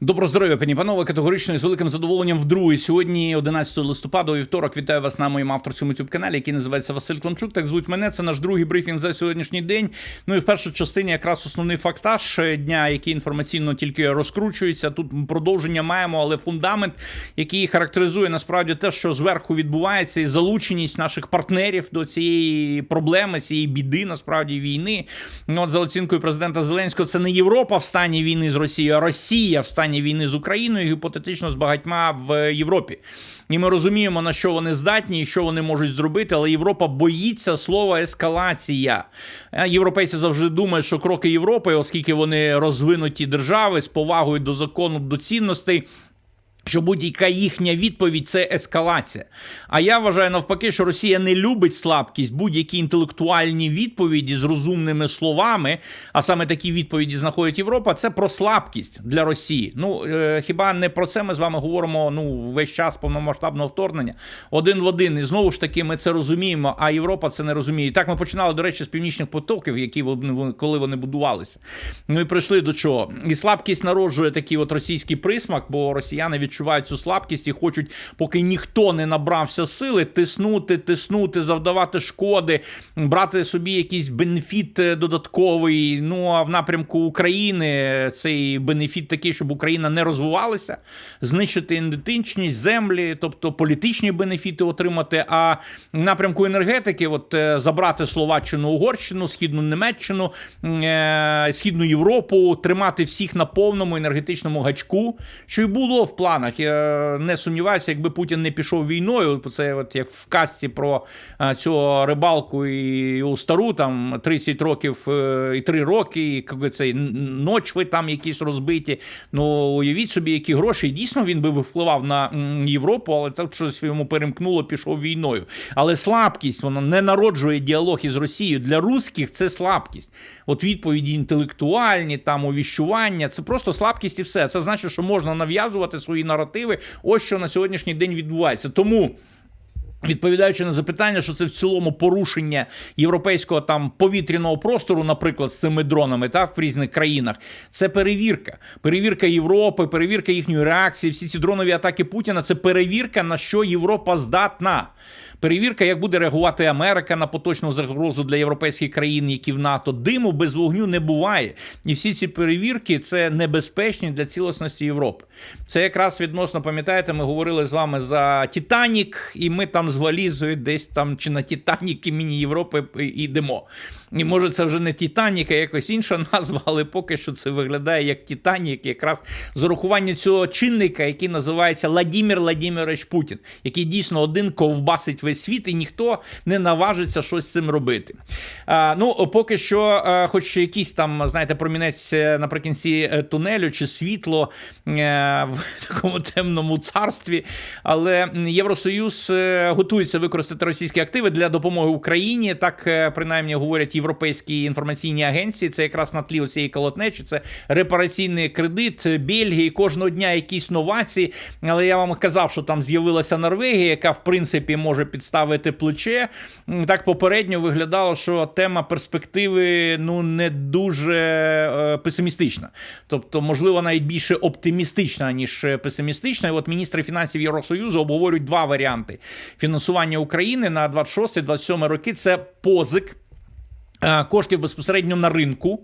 Добро здоров'я, пані панове, категорично і з великим задоволенням вдруге. Сьогодні, 11 листопада, вівторок, вітаю вас на моєму авторському youtube каналі, який називається Василь Климчук. Так звуть мене. Це наш другий брифінг за сьогоднішній день. Ну і в першій частині якраз основний фактаж дня, який інформаційно тільки розкручується. Тут продовження маємо, але фундамент, який характеризує насправді те, що зверху відбувається, і залученість наших партнерів до цієї проблеми, цієї біди, насправді війни. Ну, от за оцінкою президента Зеленського, це не Європа в стані війни з Росією, а Росія в стані війни з Україною, гіпотетично з багатьма в Європі. І ми розуміємо, на що вони здатні і що вони можуть зробити, але Європа боїться слова ескалація. Е, Європейці завжди думають, що кроки Європи, оскільки вони розвинуті держави з повагою до закону, до цінностей. Що будь-яка їхня відповідь це ескалація. А я вважаю навпаки, що Росія не любить слабкість, будь-які інтелектуальні відповіді з розумними словами, а саме такі відповіді знаходить Європа. Це про слабкість для Росії. Ну е, хіба не про це ми з вами говоримо ну весь час повномасштабного вторгнення? Один в один. І знову ж таки, ми це розуміємо, а Європа це не розуміє. Так ми починали, до речі, з північних потоків, які коли вони будувалися. Ну і прийшли до чого? І слабкість народжує такий от російський присмак, бо росіяни відчувають цю слабкість і хочуть, поки ніхто не набрався сили, тиснути, тиснути, завдавати шкоди, брати собі якийсь бенефіт е, додатковий. Ну а в напрямку України цей бенефіт такий, щоб Україна не розвивалася, знищити ідентичність, землі, тобто політичні бенефіти отримати. А в напрямку енергетики, от е, забрати Словаччину, Угорщину, Східну Німеччину, е, Східну Європу, тримати всіх на повному енергетичному гачку, що й було в планах. Я не сумніваюся, якби Путін не пішов війною. Це от як в казці про а, цього рибалку і у стару там 30 років е, і 3 роки, і цей ночви там якісь розбиті. Ну уявіть собі, які гроші. Дійсно він би впливав на Європу, але це щось йому перемкнуло, пішов війною. Але слабкість вона не народжує діалог із Росією. Для русських це слабкість. От відповіді інтелектуальні, там увіщування, це просто слабкість і все. Це значить, що можна нав'язувати свої наративи. Ось що на сьогоднішній день відбувається. Тому. Відповідаючи на запитання, що це в цілому порушення європейського там повітряного простору, наприклад, з цими дронами, та в різних країнах, це перевірка. Перевірка Європи, перевірка їхньої реакції. Всі ці дронові атаки Путіна це перевірка, на що Європа здатна. Перевірка, як буде реагувати Америка на поточну загрозу для європейських країн, які в НАТО диму без вогню не буває. І всі ці перевірки це небезпечні для цілісності Європи. Це якраз відносно пам'ятаєте, ми говорили з вами за Титанік, і ми там з валізою десь там чи на Титанік імені Європи йдемо. І може це вже не Титанік, а якось інша назва, але поки що це виглядає як Титанік, якраз з урахування цього чинника, який називається Владимир Владимирович Путін, який дійсно один ковбасить весь світ, і ніхто не наважиться щось з цим робити. А, Ну, поки що, хоч якийсь там, знаєте, промінець е, наприкінці е, тунелю чи світло е, в такому темному царстві, але Євросоюз готується використати російські активи для допомоги Україні. Так принаймні говорять європейські інформаційні агенції. Це якраз на тлі цієї колотнечі. Це репараційний кредит Бельгії. Кожного дня якісь новації. Але я вам казав, що там з'явилася Норвегія, яка в принципі може підставити плече. Так попередньо виглядало, що тема перспективи ну не дуже е, песимістична. Тобто, можливо, навіть більше оптимістична, ніж песимістична. І от міністри фінансів Євросоюзу обговорюють два варіанти фінансування України на 26-27 роки. Це позик. Е, коштів безпосередньо на ринку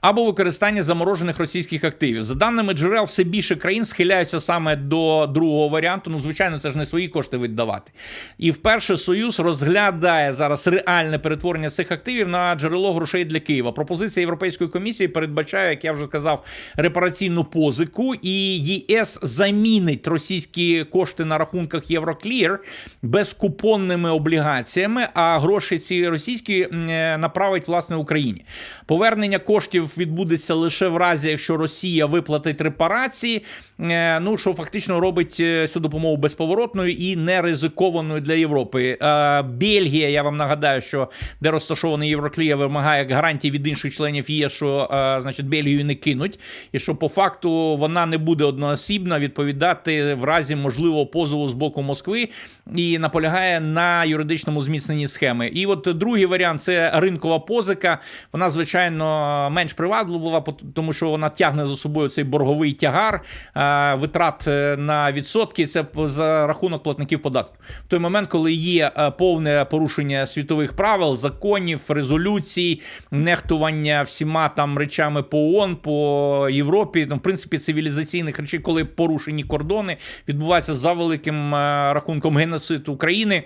або використання заморожених російських активів. За даними джерел, все більше країн схиляються саме до другого варіанту. Ну, звичайно, це ж не свої кошти віддавати. І вперше Союз розглядає зараз реальне перетворення цих активів на джерело грошей для Києва. Пропозиція Європейської комісії передбачає, як я вже казав, репараційну позику, і ЄС замінить російські кошти на рахунках Євроклір безкупонними облігаціями. А гроші ці російські е, направить власне Україні. Повернення коштів відбудеться лише в разі, якщо Росія виплатить репарації. Е, ну що фактично робить е, цю допомогу безповоротною і неризикованою для Європи. Е, Бельгія, я вам нагадаю, що де розташований Євроклія, вимагає гарантії від інших членів ЄС, що значить Бельгію не кинуть, і що по факту вона не буде одноосібна відповідати в разі можливого позову з боку Москви і наполягає на юридичному зміцненні схеми. І от другий варіант це ринкова позика. Вона звичайно менш приваблива, тому що вона тягне за собою цей борговий тягар е, витрат е, на відсотки. Це за рахунок платників податків. В той момент, коли є е, повне порушення світових правил, законів, резолюцій, нехтування всіма там речами по ООН, по Європі, ну, в принципі, цивілізаційних речей, коли порушені кордони, відбувається за великим рахунком геноцид України.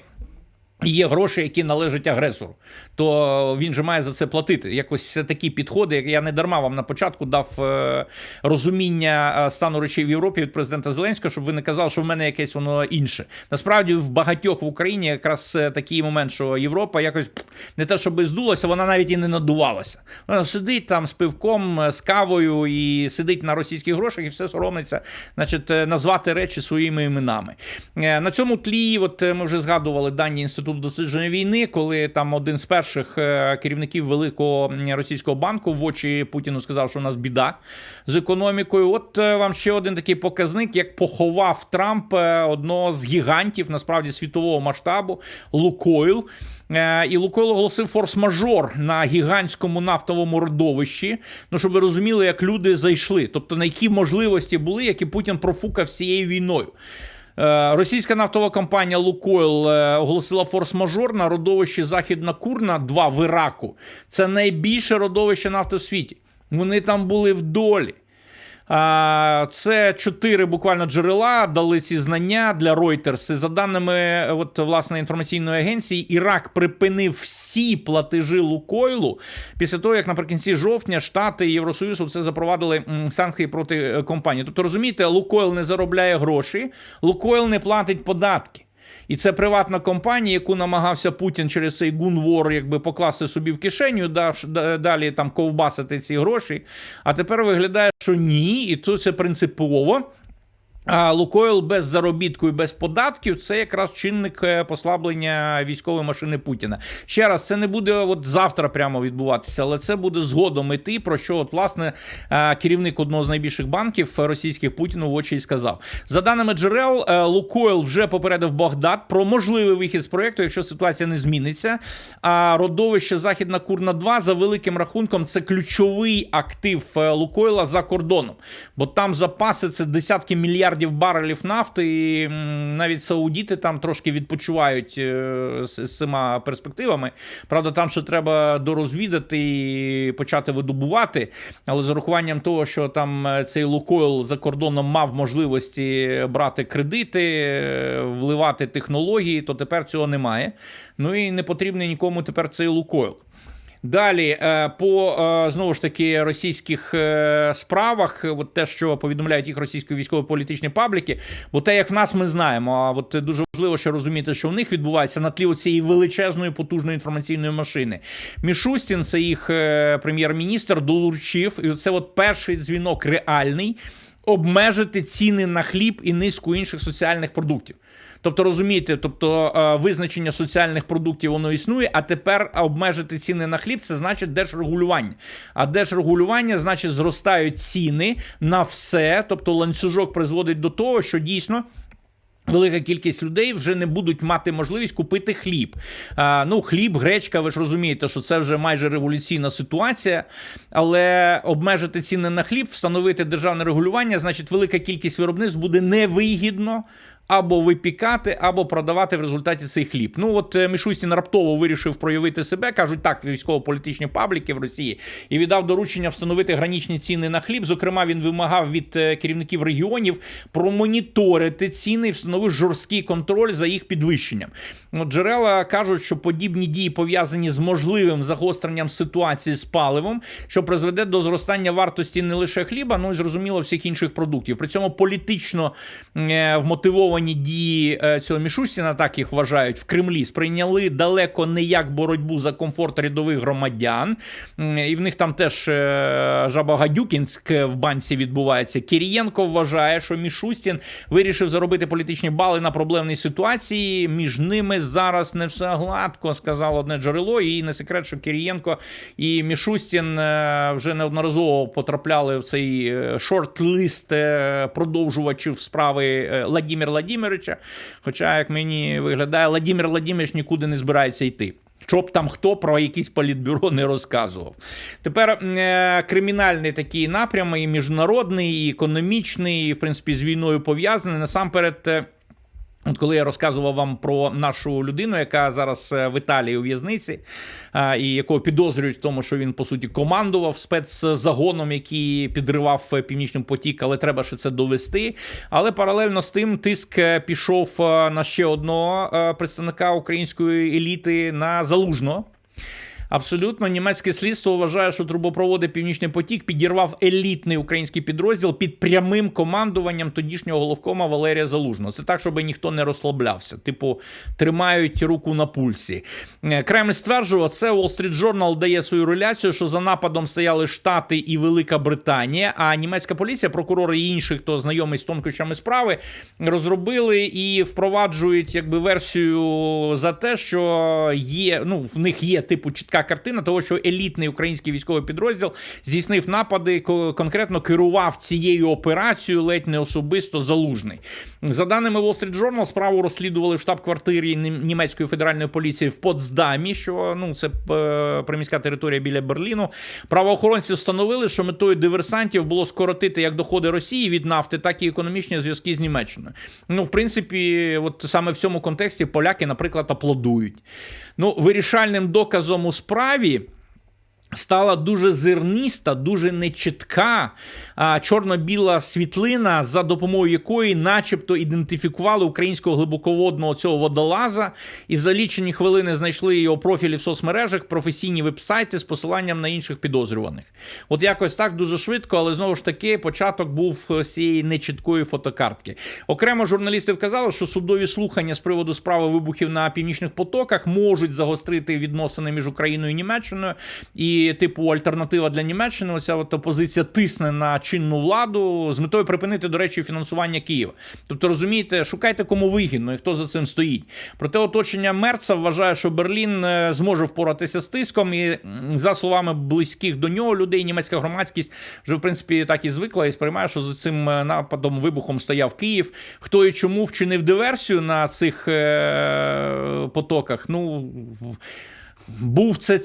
Є гроші, які належать агресору, то він же має за це платити. Якось такі підходи. як Я не дарма вам на початку дав е, розуміння е, стану речей в Європі від президента Зеленського, щоб ви не казали, що в мене якесь воно інше. Насправді, в багатьох в Україні якраз е, такий момент, що Європа якось не те, щоб здулася, вона навіть і не надувалася. Вона сидить там з пивком, з кавою і сидить на російських грошах, і все соромиться, значить, назвати речі своїми іменами. На цьому тлі, от ми вже згадували дані інституту дослідження війни, коли там один з перших е, керівників великого російського банку в очі Путіну сказав, що у нас біда з економікою. От е, вам ще один такий показник, як поховав Трамп е, одного з гігантів насправді світового масштабу Лукойл. І Лукойл оголосив форс-мажор на гігантському нафтовому родовищі. Ну, щоб ви розуміли, як люди зайшли. Тобто, на які можливості були, які Путін профукав всією війною. Е, Російська нафтова компанія Лукойл е, оголосила форс-мажор на родовищі Західна Курна 2 в Іраку. Це найбільше родовище нафти в світі. Вони там були в долі. Це чотири буквально джерела дали ці знання для Reuters. За даними от, власне інформаційної агенції, Ірак припинив всі платежі Лукойлу після того, як наприкінці жовтня Штати і Євросоюз це запровадили санкції проти е, компанії. Тобто, розумієте, Лукойл не заробляє гроші, Лукойл не платить податки. І це приватна компанія, яку намагався Путін через цей гунвор якби покласти собі в кишеню, далі там ковбасити ці гроші. А тепер виглядає, що ні, і тут це принципово. Лукойл без заробітку і без податків це якраз чинник е, послаблення військової машини Путіна. Ще раз, це не буде от завтра прямо відбуватися, але це буде згодом іти, про що от власне е, керівник одного з найбільших банків російських Путіну в очі й сказав. За даними джерел, е, Лукойл вже попередив Багдад про можливий вихід з проєкту, якщо ситуація не зміниться. А родовище Західна Курна 2 за великим рахунком це ключовий актив Лукойла за кордоном, бо там запаси це десятки мільярдів барелів нафти. І навіть саудіти там трошки відпочивають е, з, з цими перспективами. Правда, там ще треба дорозвідати і почати видобувати. Але з урахуванням того, що там е, цей Лукойл за кордоном мав можливості брати кредити, е, вливати технології, то тепер цього немає. Ну і не потрібний нікому тепер цей Лукойл. Далі е, по е, знову ж таки російських е, справах, от те, що повідомляють їх російські військово-політичні пабліки, бо те, як в нас ми знаємо, а от дуже важливо ще розуміти, що в них відбувається на тлі цієї величезної потужної інформаційної машини. Мішустін, це їх прем'єр-міністр, долучив, і це от перший дзвінок реальний обмежити ціни на хліб і низку інших соціальних продуктів. Тобто розумієте, тобто е, визначення соціальних продуктів воно існує, а тепер обмежити ціни на хліб це значить держрегулювання. А держрегулювання значить зростають ціни на все. Тобто ланцюжок призводить до того, що дійсно. Велика кількість людей вже не будуть мати можливість купити хліб. А, ну, хліб, гречка, ви ж розумієте, що це вже майже революційна ситуація. Але обмежити ціни на хліб, встановити державне регулювання, значить, велика кількість виробництв буде невигідно. Або випікати, або продавати в результаті цей хліб. Ну от е, Мішустін раптово вирішив проявити себе, кажуть так, військово-політичні пабліки в Росії, і віддав доручення встановити гранічні ціни на хліб. Зокрема, він вимагав від е, керівників регіонів промоніторити ціни і встановив жорсткий контроль за їх підвищенням. От Джерела кажуть, що подібні дії пов'язані з можливим загостренням ситуації з паливом, що призведе до зростання вартості не лише хліба, ну і зрозуміло всіх інших продуктів. При цьому політично е, вмотивовані дії е, цього Мішустіна, так їх вважають в Кремлі, сприйняли далеко не як боротьбу за комфорт рядових громадян. І в них там теж е, Жабагадюкінськ в банці відбувається. Кірієнко вважає, що Мішустін вирішив заробити політичні бали на проблемній ситуації. Між ними зараз не все гладко, сказало одне джерело. І не секрет, що Кірієнко і Мішустін е, вже неодноразово потрапляли в цей шорт-лист продовжувачів справи е, Владимира Владимировича. Хоча, як мені виглядає, Владимир Владимирович нікуди не збирається йти. Щоб там хто про якісь політбюро не розказував. Тепер е, кримінальний такий напрям, і міжнародний, і економічний, і, в принципі, з війною пов'язаний. Насамперед. От коли я розказував вам про нашу людину, яка зараз е, в Італії у в'язниці, і якого підозрюють в тому, що він по суті командував спецзагоном, який підривав е, північний потік, але треба ще це довести. Але паралельно з тим тиск е, пішов на ще одного представника української еліти на залужно. Абсолютно, німецьке слідство вважає, що трубопроводи Північний потік підірвав елітний український підрозділ під прямим командуванням тодішнього головкома Валерія Залужного. Це так, щоб ніхто не розслаблявся. Типу, тримають руку на пульсі. Е, Кремль стверджував, це Wall Street Journal дає свою реляцію, що за нападом стояли Штати і Велика Британія. А німецька поліція, прокурори і інші, хто знайомий з тонкощами справи, розробили і впроваджують якби версію за те, що є. Ну, в них є типу чітка картина того, що елітний український військовий підрозділ здійснив напади, конкретно керував цією операцією ледь не особисто залужний. За даними Wall Street Journal, справу розслідували в штаб-квартирі німецької федеральної поліції в Потсдамі, що ну це е, приміська територія біля Берліну. Правоохоронці встановили, що метою диверсантів було скоротити як доходи Росії від нафти, так і економічні зв'язки з Німеччиною. Ну, в принципі, от саме в цьому контексті поляки, наприклад, аплодують. Ну, вирішальним доказом у справі справі Стала дуже зерниста, дуже нечітка чорно-біла світлина, за допомогою якої, начебто, ідентифікували українського глибоководного цього водолаза, і за лічені хвилини знайшли його профілі в соцмережах, професійні веб-сайти з посиланням на інших підозрюваних. От якось так дуже швидко, але знову ж таки початок був з цієї нечіткої фотокартки. Окремо журналісти вказали, що судові слухання з приводу справи вибухів на північних потоках можуть загострити відносини між Україною і Німеччиною. І, типу, альтернатива для Німеччини, оця от опозиція тисне на чинну владу з метою припинити, до речі, фінансування Києва. Тобто, розумієте, шукайте кому вигідно і хто за цим стоїть. Проте оточення Мерца вважає, що Берлін е, зможе впоратися з тиском. І за словами близьких до нього людей, німецька громадськість вже в принципі так і звикла і сприймає, що за цим е, нападом вибухом стояв Київ. Хто і чому вчинив диверсію на цих е- потоках? Ну. Був це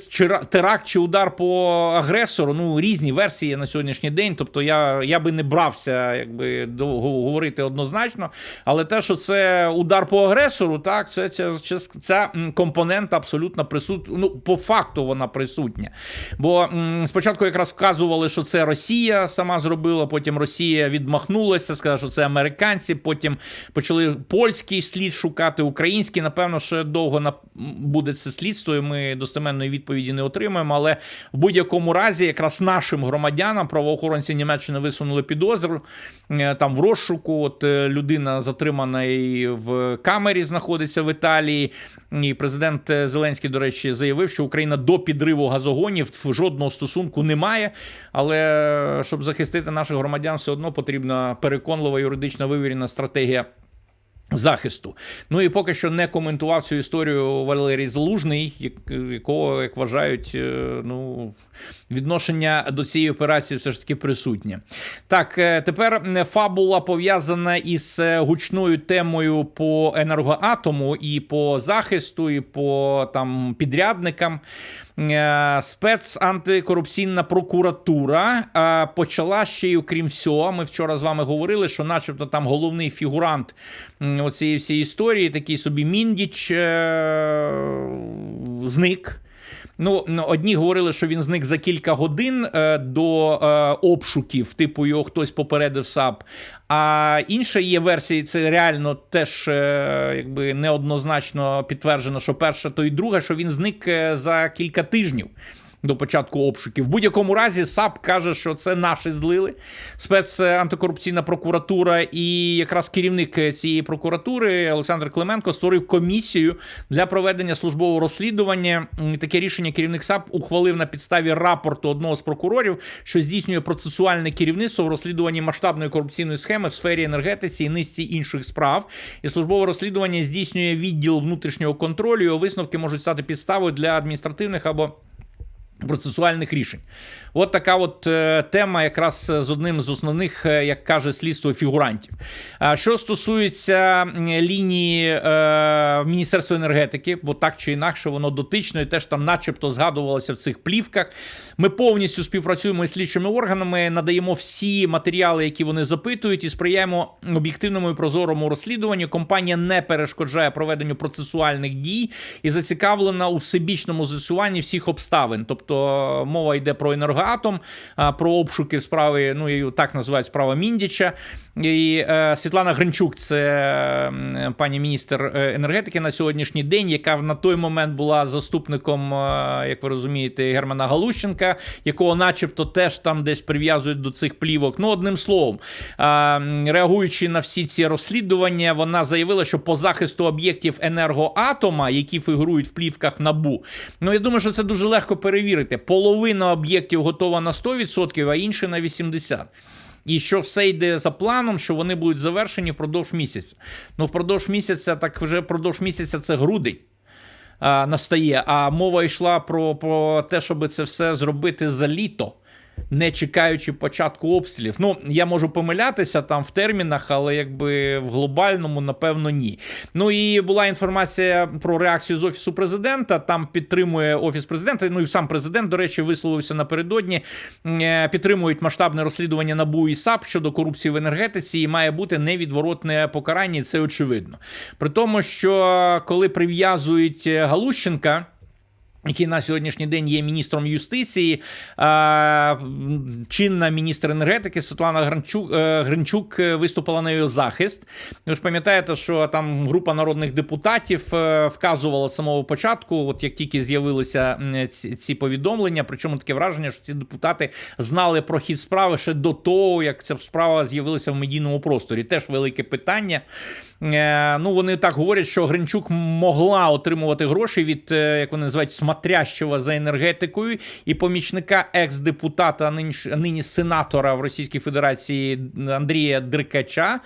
теракт чи удар по агресору. Ну різні версії на сьогоднішній день. Тобто я я би не брався, якби до- го- говорити однозначно. Але те, що це удар по агресору, так це ця, ця м, компонента абсолютно присутня. Ну, по факту вона присутня. Бо м, спочатку якраз вказували, що це Росія сама зробила. Потім Росія відмахнулася, сказала, що це американці. Потім почали польський слід шукати, український. Напевно, ще довго буде це слідство. і Ми достеменної відповіді не отримаємо. Але в будь-якому разі, якраз нашим громадянам правоохоронці Німеччини висунули підозру е, там в розшуку. От е, людина затримана і в камері знаходиться в Італії. І президент е, Зеленський, до речі, заявив, що Україна до підриву газогонів жодного стосунку не має. Але щоб захистити наших громадян, все одно потрібна переконлива юридично вивірена стратегія. Захисту. Ну і поки що не коментував цю історію Валерій Залужний, якого, як вважають, е, ну, відношення до цієї операції все ж таки присутнє. Так, е, тепер фабула пов'язана із е, гучною темою по енергоатому і по захисту, і по там підрядникам. Е, Спецантикорупційна прокуратура е, почала ще й окрім всього. Ми вчора з вами говорили, що, начебто, там головний фігурант м, оцієї всієї історії, такий собі Міндіч, е, зник. Ну, одні говорили, що він зник за кілька годин е, до е, обшуків, типу його хтось попередив САП. А інша є версія, це реально теж е, якби неоднозначно підтверджено, що перша, то і друга, що він зник за кілька тижнів. До початку обшуків. В будь-якому разі САП каже, що це наші злили. Спецантикорупційна прокуратура і якраз керівник цієї прокуратури Олександр Клименко створив комісію для проведення службового розслідування. Таке рішення керівник САП ухвалив на підставі рапорту одного з прокурорів, що здійснює процесуальне керівництво в розслідуванні масштабної корупційної схеми в сфері енергетиці і низці інших справ. І службове розслідування здійснює відділ внутрішнього контролю. Його висновки можуть стати підставою для адміністративних або Процесуальних рішень, от така от е, тема, якраз з одним з основних, е, як каже слідство, фігурантів. Що стосується лінії е, Міністерства енергетики, бо так чи інакше воно дотично і теж там, начебто, згадувалося в цих плівках. Ми повністю співпрацюємо із слідчими органами, надаємо всі матеріали, які вони запитують, і сприяємо об'єктивному і прозорому розслідуванню. Компанія не перешкоджає проведенню процесуальних дій і зацікавлена у всебічному з'ясуванні всіх обставин. Тобто мова йде про енергоатом, про обшуки справи, ну і так називають справа Міндіча. І е, Світлана Гринчук, це м, пані міністр е, енергетики на сьогоднішній день, яка на той момент була заступником, е, як ви розумієте, Германа Галущенка, якого, начебто, теж там десь прив'язують до цих плівок. Ну, одним словом, е, реагуючи на всі ці розслідування, вона заявила, що по захисту об'єктів енергоатома, які фігурують в плівках набу, ну я думаю, що це дуже легко перевірити. Половина об'єктів готова на 100%, а інші на 80%. І що все йде за планом, що вони будуть завершені впродовж місяця. Ну, впродовж місяця, так вже впродовж місяця це грудень. Настає, а мова йшла про, про те, щоб це все зробити за літо, не чекаючи початку обстрілів. Ну, я можу помилятися там в термінах, але якби в глобальному, напевно, ні. Ну і була інформація про реакцію з офісу президента. Там підтримує офіс президента. Ну і сам президент, до речі, висловився напередодні. Е, Підтримують масштабне розслідування НАБУ і САП щодо корупції в енергетиці, і має бути невідворотне покарання. і Це очевидно. При тому, що коли прив'язують Галущенка. Який на сьогоднішній день є міністром юстиції, чинна міністр енергетики Світлана Гринчук, е, Гринчук е, виступила на його захист. Ви ж пам'ятаєте, що там група народних депутатів е, вказувала з самого початку, от як тільки з'явилися ці, повідомлення, причому таке враження, що ці депутати знали про хід справи ще до того, як ця справа з'явилася в медійному просторі. Теж велике питання. Е, Ну, вони так говорять, що Гринчук могла отримувати гроші від, е, як вони називають, смотрящого за енергетикою і помічника екс-депутата, нині, сенатора в Російській Федерації Андрія Дрикача,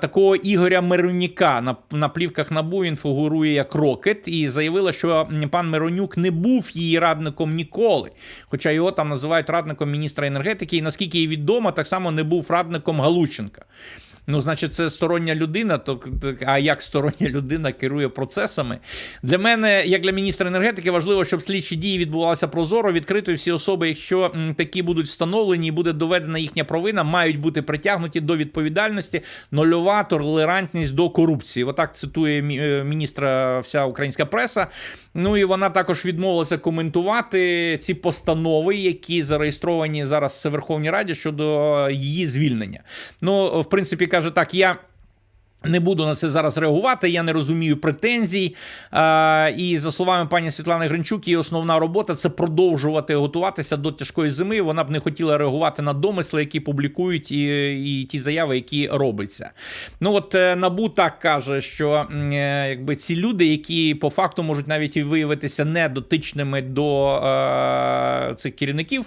такого Ігоря Мироніка. На, на плівках НАБУ він фігурує як Рокет і заявила, що пан Миронюк не був її радником ніколи. Хоча його там називають радником міністра енергетики, і наскільки їй відомо, так само не був радником Галущенка. Ну, значить, це стороння людина. То а як стороння людина керує процесами? Для мене, як для міністра енергетики, важливо, щоб слідчі дії відбувалися прозоро, відкрито. і Всі особи, якщо такі будуть встановлені і буде доведена їхня провина, мають бути притягнуті до відповідальності, нульова толерантність до корупції. Отак цитує е, міністра вся українська преса. Ну і вона також відмовилася коментувати ці постанови, які зареєстровані зараз в Верховній Раді щодо її звільнення. Ну, в принципі, каже так: я. Не буду на це зараз реагувати, я не розумію претензій. А, і за словами пані Світлани Гринчук, її основна робота це продовжувати готуватися до тяжкої зими. Вона б не хотіла реагувати на домисли, які публікують, і, і ті заяви, які робляться. Ну от е, Набу так каже, що е, якби ці люди, які по факту можуть навіть і виявитися недотичними до е, цих керівників,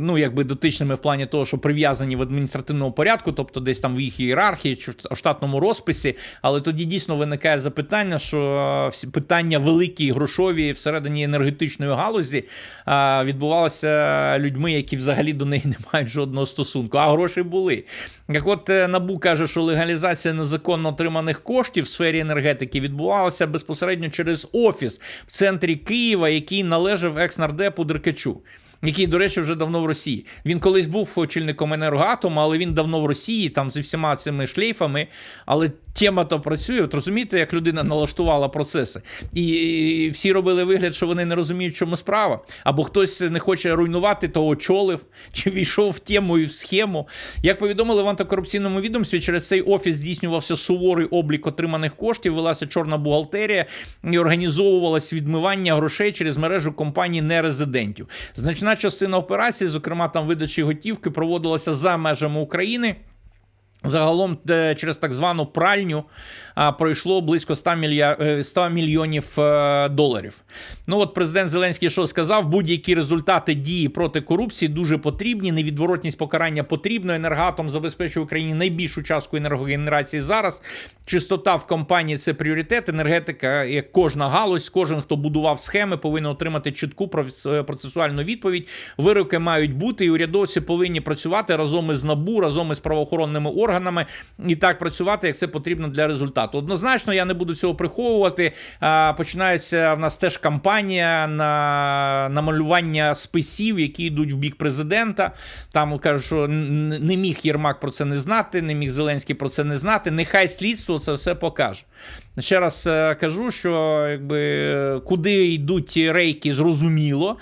ну якби дотичними в плані того, що прив'язані в адміністративному порядку, тобто десь там в їх ієрархії чи в штатному розписі. Але тоді дійсно виникає запитання, що е, всі питання великі грошові всередині енергетичної галузі е, відбувалися людьми, які взагалі до неї не мають жодного стосунку. А гроші були. Як от е, Набу каже, що легалізація незаконно отриманих коштів в сфері енергетики відбувалася безпосередньо через офіс в центрі Києва, який належав екс-нардепу Деркачу. Який, до речі, вже давно в Росії. Він колись був очільником енергоатому, але він давно в Росії, там зі всіма цими шлейфами. Але тема то працює. От розумієте, як людина налаштувала процеси. І, і всі робили вигляд, що вони не розуміють, в чому справа. Або хтось не хоче руйнувати, то очолив, чи війшов в тему і в схему. Як повідомили в антикорупційному відомстві, через цей офіс здійснювався суворий облік отриманих коштів, велася чорна бухгалтерія і організовувалось відмивання грошей через мережу компаній нерезидентів. Значна частина операцій, зокрема там видачі готівки, проводилася за межами України. Загалом е, через так звану пральню пройшло близько 100, мільяр... е, 100 мільйонів е, доларів. Ну от президент Зеленський що сказав: будь-які результати дії проти корупції дуже потрібні. Невідворотність покарання потрібно. Енергатом забезпечує Україні найбільшу частку енергогенерації зараз. Чистота в компанії це пріоритет. Енергетика, як кожна галузь, кожен, хто будував схеми, повинен отримати чітку процесуальну відповідь. Вироки мають бути, і урядовці повинні працювати разом із НАБУ, разом із правоохоронними органами і так працювати, як це потрібно для результату. Однозначно, я не буду цього приховувати. Починається в нас теж кампанія на намалювання списів, які йдуть в бік президента. Там кажуть, що не міг Єрмак про це не знати, не міг Зеленський про це не знати. Нехай слідство це все покаже. Ще раз е, кажу, що якби куди йдуть рейки, зрозуміло.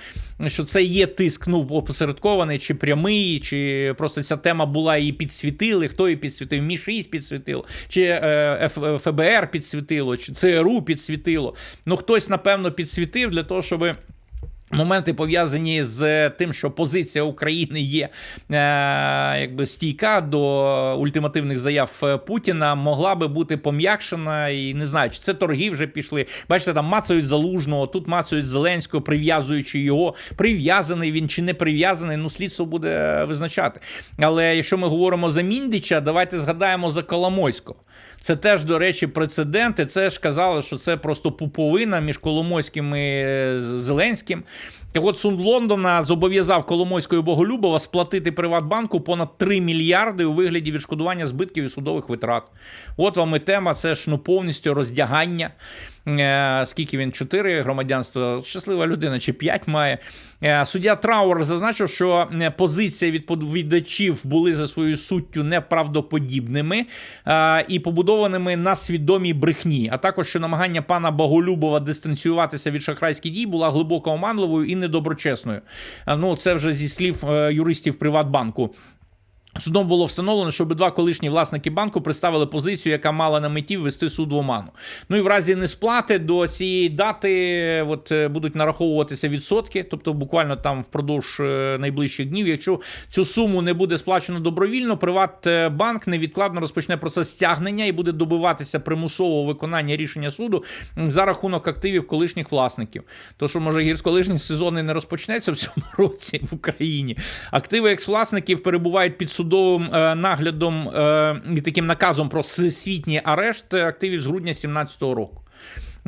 Що це є тиск, ну опосередкований, чи прямий, чи просто ця тема була і підсвітили. Хто її підсвітив? Мі 6 підсвітило, чи е, ФБР підсвітило, чи ЦРУ підсвітило. Ну хтось, напевно, підсвітив для того, щоб. Моменти пов'язані з тим, що позиція України є е, якби стійка до ультимативних заяв е, Путіна, могла би бути пом'якшена. І не знаю, чи це торги вже пішли. Бачите, там мацають залужного, тут мацають Зеленського, прив'язуючи його. Прив'язаний він чи не прив'язаний. Ну, слідство буде визначати. Але якщо ми говоримо за Міндича, давайте згадаємо за Коломойського. Це теж, до речі, прецеденти. Це ж казали, що це просто пуповина між Коломойським і е, Зеленським. Так от суд Лондона зобов'язав Коломойського і Боголюбова сплатити Приватбанку понад 3 мільярди у вигляді відшкодування збитків і судових витрат. От вам і тема, це ж ну повністю роздягання. Е, Скільки він? 4 громадянства, щаслива людина, чи 5 має. Е, Суддя Трауер зазначив, що е, позиція відповідачів були за своєю суттю неправдоподібними і побудованими на свідомій брехні, а також що намагання пана Боголюбова дистанціюватися від шахрайських дій була глибоко оманливою і недоброчесною. Ну, це вже зі слів юристів Приватбанку. Судом було встановлено, що обидва колишні власники банку представили позицію, яка мала на меті ввести суд в оману. Ну і в разі несплати до цієї дати от, е, будуть нараховуватися відсотки, тобто буквально там впродовж е, найближчих днів. Якщо цю суму не буде сплачено добровільно, Приватбанк невідкладно розпочне процес стягнення і буде добиватися примусового виконання рішення суду за рахунок активів колишніх власників. То, що може гірськолижний сезон і не розпочнеться в цьому році в Україні. Активи екс-власників перебувають під судовим е, наглядом е, і таким наказом про всесвітній арешт активів з грудня 2017 року.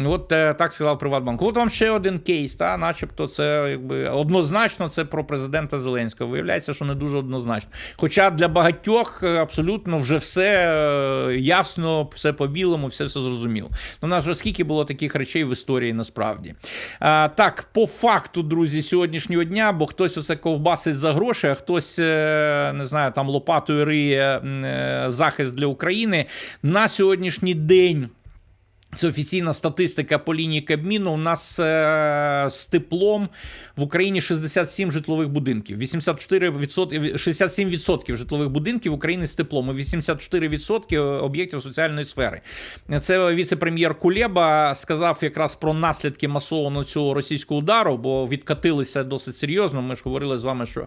От е, так сказав Приватбанк. От вам ще один кейс, та, начебто, це якби однозначно це про президента Зеленського. Виявляється, що не дуже однозначно. Хоча для багатьох е, абсолютно вже все е, ясно, все по-білому, все все зрозуміло. Ну, у нас вже скільки було таких речей в історії насправді. А, так, по факту, друзі, сьогоднішнього дня, бо хтось оце ковбасить за гроші, а хтось, не знаю, там лопатою риє захист для України. На сьогоднішній день. Це офіційна статистика по лінії Кабміну. У нас е, з теплом в Україні 67 житлових будинків. 84%, 67% житлових будинків в Україні з теплом. І 84% об'єктів соціальної сфери. Це віце-прем'єр Кулеба сказав якраз про наслідки масованого цього російського удару, бо відкатилися досить серйозно. Ми ж говорили з вами, що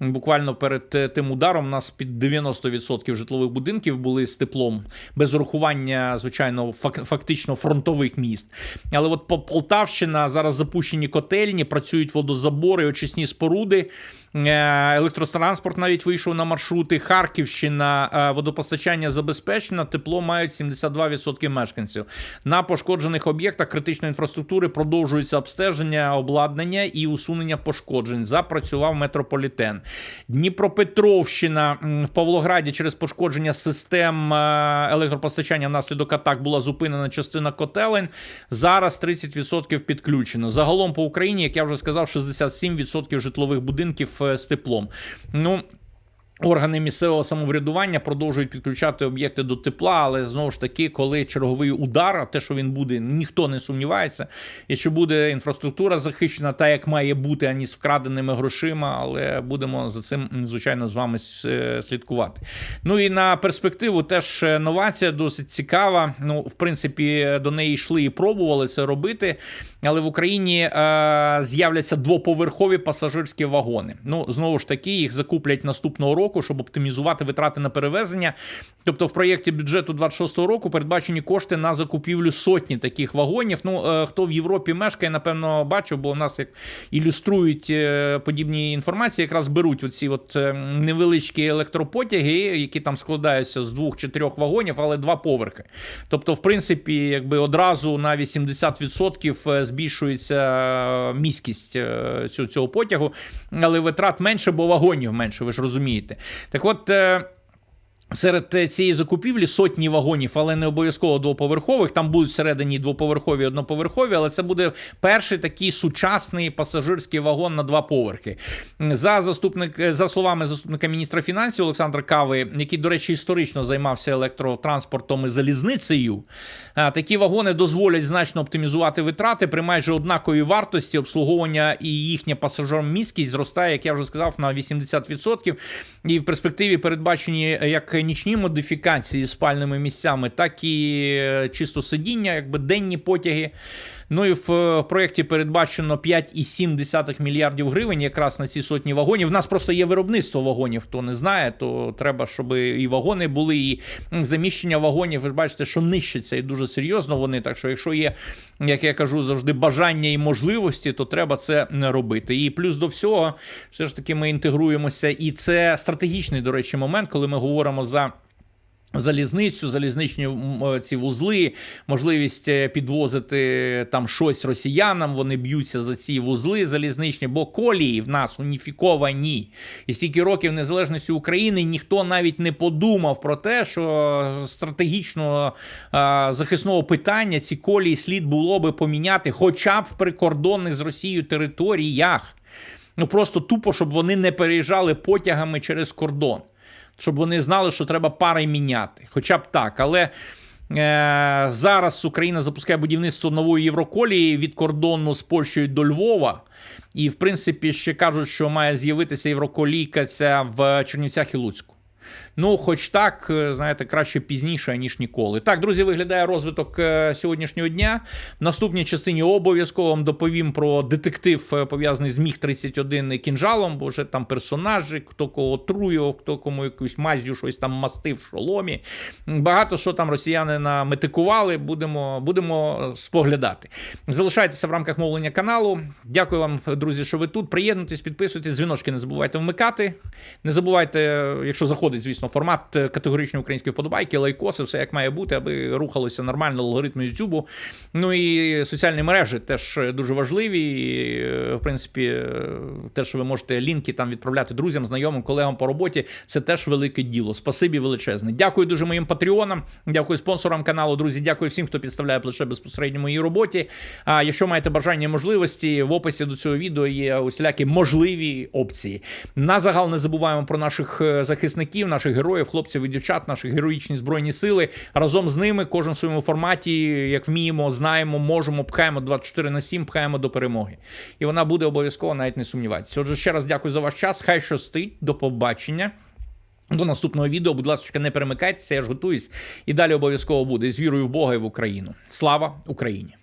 буквально перед е, тим ударом у нас під 90% житлових будинків були з теплом, без урахування, звичайно, фак- фактично фронтових міст. Але от по Полтавщина зараз запущені котельні, працюють водозабори, очисні споруди. Е, Електротранспорт навіть вийшов на маршрути. Харківщина, е, водопостачання забезпечено, тепло мають 72% мешканців. На пошкоджених об'єктах критичної інфраструктури продовжується обстеження, обладнання і усунення пошкоджень. Запрацював метрополітен. Дніпропетровщина в Павлограді через пошкодження систем е, електропостачання внаслідок атак була зупинена частина котелень. Зараз 30% підключено. Загалом по Україні, як я вже сказав, 67% житлових будинків з теплом. Ну. Органи місцевого самоврядування продовжують підключати об'єкти до тепла, але знову ж таки, коли черговий удар, а те, що він буде, ніхто не сумнівається. Якщо буде інфраструктура захищена, та як має бути, ані з вкраденими грошима, але будемо за цим звичайно з вами е, слідкувати. Ну і на перспективу теж новація досить цікава. Ну, в принципі, до неї йшли і пробували це робити. Але в Україні е, з'являться двоповерхові пасажирські вагони. Ну знову ж таки, їх закуплять наступного року. Року, щоб оптимізувати витрати на перевезення. Тобто, в проєкті бюджету 26-го року передбачені кошти на закупівлю сотні таких вагонів. Ну е, хто в Європі мешкає, напевно, бачив, бо у нас як ілюструють е, подібні інформації, якраз беруть оці от е, невеличкі електропотяги, які там складаються з двох чи трьох вагонів, але два поверхи. Тобто, в принципі, якби одразу на 80% е, збільшується міськість цього потягу, але витрат менше, бо вагонів менше, ви ж розумієте. Так от. Е, Серед е, цієї закупівлі сотні вагонів, але не обов'язково двоповерхових. Там будуть всередині двоповерхові, одноповерхові, але це буде перший такий сучасний пасажирський вагон на два поверхи. За заступник, за словами заступника міністра фінансів Олександра Кави, який, до речі, історично займався електротранспортом і залізницею. Такі вагони дозволять значно оптимізувати витрати при майже однаковій вартості обслуговування і їхня пасажирмісткість зростає, як я вже сказав, на 80%. І в перспективі передбачені як нічні модифікації з спальними місцями, так і е, чисто сидіння, якби денні потяги. Ну і в е, проєкті передбачено 5,7 мільярдів гривень якраз на ці сотні вагонів. В нас просто є виробництво вагонів. Хто не знає, то треба, щоб і вагони були, і заміщення вагонів. Ви ж бачите, що нищиться і дуже серйозно вони. Так що, якщо є, як я кажу, завжди бажання і можливості, то треба це робити. І плюс до всього, все ж таки, ми інтегруємося, і це стратегічний, до речі, момент, коли ми говоримо за. Залізницю, залізничні е, ці вузли, можливість е, підвозити там щось росіянам. Вони б'ються за ці вузли залізничні, бо колії в нас уніфіковані. І стільки років незалежності України ніхто навіть не подумав про те, що стратегічного а, захисного питання ці колії слід було би поміняти, хоча б в прикордонних з Росією територіях. Ну просто тупо, щоб вони не переїжджали потягами через кордон щоб вони знали, що треба пари міняти. Хоча б так. Але е, зараз Україна запускає будівництво нової Євроколії від кордону з Польщею до Львова. І, в принципі, ще кажуть, що має з'явитися Євроколійка ця в Чернівцях і Луцьку. Ну, хоч так, е, знаєте, краще пізніше, ніж ніколи. Так, друзі, виглядає розвиток е, сьогоднішнього дня. В наступній частині обов'язково вам доповім про детектив, е, пов'язаний з Міг 31 кінжалом, бо вже там персонажі, хто кого отруював, хто кому якусь мазю щось там мастив в шоломі. Багато що там росіяни наметикували, будемо, будемо споглядати. Залишайтеся в рамках мовлення каналу. Дякую вам, друзі, що ви тут. Приєднуйтесь, підписуйтесь, дзвіночки не забувайте вмикати. Не забувайте, якщо заходить, звісно, формат е, категоричної української вподобайки, лайкоси, все як має бути, аби рухалося нормально алгоритми Ютубу. Ну і соціальні мережі теж дуже важливі. І, е, в принципі, е, те, що ви можете лінки там відправляти друзям, знайомим, колегам по роботі, це теж велике діло. Спасибі величезне. Дякую дуже моїм патреонам, дякую спонсорам каналу. Друзі, дякую всім, хто підставляє плече безпосередньо моїй роботі. А якщо маєте бажання і можливості, в описі до цього відео є усілякі можливі опції. На загал не забуваємо про наших захисників, наших героїв, хлопців і дівчат, наші героїчні збройні сили. Разом з ними, кожен в своєму форматі, як вміємо, знаємо, можемо, пхаємо 24 на 7, пхаємо до перемоги. І вона буде обов'язково, навіть не сумнівайтеся. Отже, ще раз дякую за ваш час. Хай щастить, до побачення. До наступного відео, будь ласка, не перемикайтеся, я ж готуюсь. І далі обов'язково буде з вірою в Бога і в Україну. Слава Україні!